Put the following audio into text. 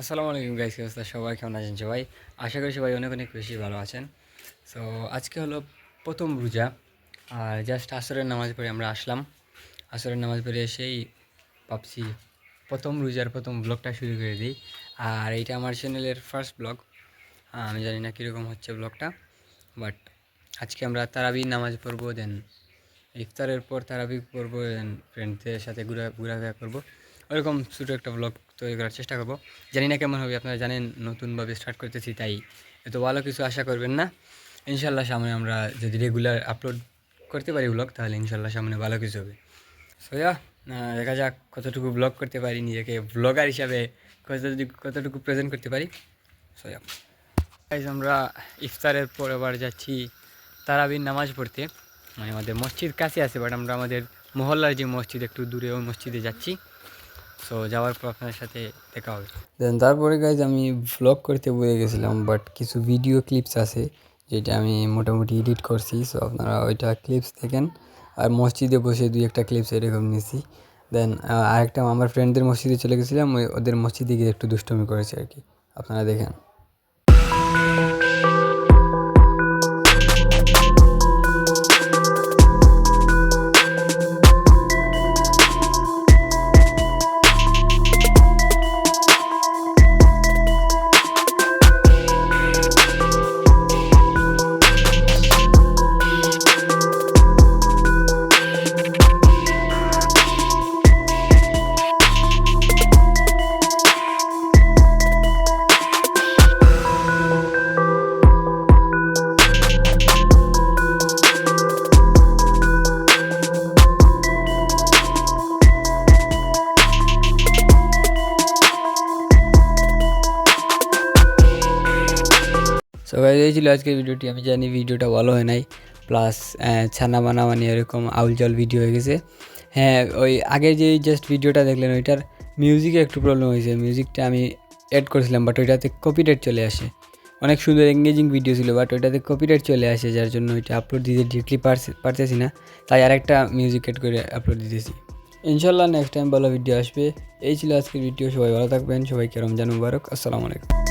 আসসালামু আলাইকুম গাইস অবস্থা? সবাই কেমন আছেন সবাই? আশা করি সবাই অনেক অনেক বেশি ভালো আছেন। সো আজকে হলো প্রথম রোজা। আর জাস্ট আসরের নামাজ পড়ে আমরা আসলাম। আসরের নামাজ পড়ে এসেই ভাবছি প্রথম রোজার প্রথম ব্লগটা শুরু করে দিই। আর এইটা আমার চ্যানেলের ফার্স্ট ব্লগ আমি জানি না কীরকম হচ্ছে ব্লগটা বাট আজকে আমরা তারাবি নামাজ পড়ব দেন ইফতারের পর তারাবি পড়ব দেন ফ্রেন্ডদের সাথে ঘুরা ঘোরাফেরা করব। ওরকম ছোটো একটা ব্লগ তৈরি করার চেষ্টা করব। জানি না কেমন হবে, আপনারা জানেন নতুনভাবে স্টার্ট করতেছি, তাই এত ভালো কিছু আশা করবেন না। ইনশাল্লাহ সামনে আমরা যদি রেগুলার আপলোড করতে পারি ব্লগ তাহলে ইনশাল্লাহ সামনে ভালো কিছু হবে। সোয়া দেখা যাক কতটুকু ব্লগ করতে পারি, নিজেকে ব্লগার হিসাবে কতটুকু কতটুকু প্রেজেন্ট করতে পারি। সোয়া আমরা ইফতারের পর আবার যাচ্ছি তারাবির নামাজ পড়তে। মানে আমাদের মসজিদ কাছে আছে বাট আমরা আমাদের মহল্লার যে মসজিদ, একটু দূরে ওই মসজিদে যাচ্ছি। সো যাওয়ার পর আপনার সাথে দেখা হবে। দেন তারপরে গাইজ আমি ব্লগ করতে বলে গেছিলাম বাট কিছু ভিডিও ক্লিপস আছে, যেটা আমি মোটামুটি এডিট করছি। সো আপনারা ওইটা ক্লিপস দেখেন। আর মসজিদে বসে দুই একটা ক্লিপস এরকম নিয়েছি দেন আরেকটা আমার ফ্রেন্ডদের মসজিদে চলে গেছিলাম, ওই ওদের মসজিদে গিয়ে একটু দুষ্টমি করেছি আর কি। আপনারা দেখেন। সবাই এই ছিল আজকের ভিডিওটি। আমি জানি ভিডিওটা ভালো হয় নাই। প্লাস ছানা বানা মানে এরকম আউল জল ভিডিও হয়ে গেছে। হ্যাঁ ওই আগের যে জাস্ট ভিডিওটা দেখলেন, ওইটার মিউজিকে একটু প্রবলেম হয়েছে। মিউজিকটা আমি অ্যাড করেছিলাম বাট ওইটাতে কপিরাইট চলে আসে। অনেক সুন্দর এঙ্গেজিং ভিডিও ছিল বাট ওইটাতে কপিরাইট চলে আসে, যার জন্য ওইটা আপলোড দিতে ডিরেক্টলি পারতেছি না। তাই আরেকটা মিউজিক অ্যাড করে আপলোড দিতেছি। ইনশাল্লাহ নেক্সট টাইম ভালো ভিডিও আসবে। এই ছিল আজকের ভিডিও সবাই ভালো থাকবেন। সবাইকে রমজান মুবারক। আসসালামু আলাইকুম।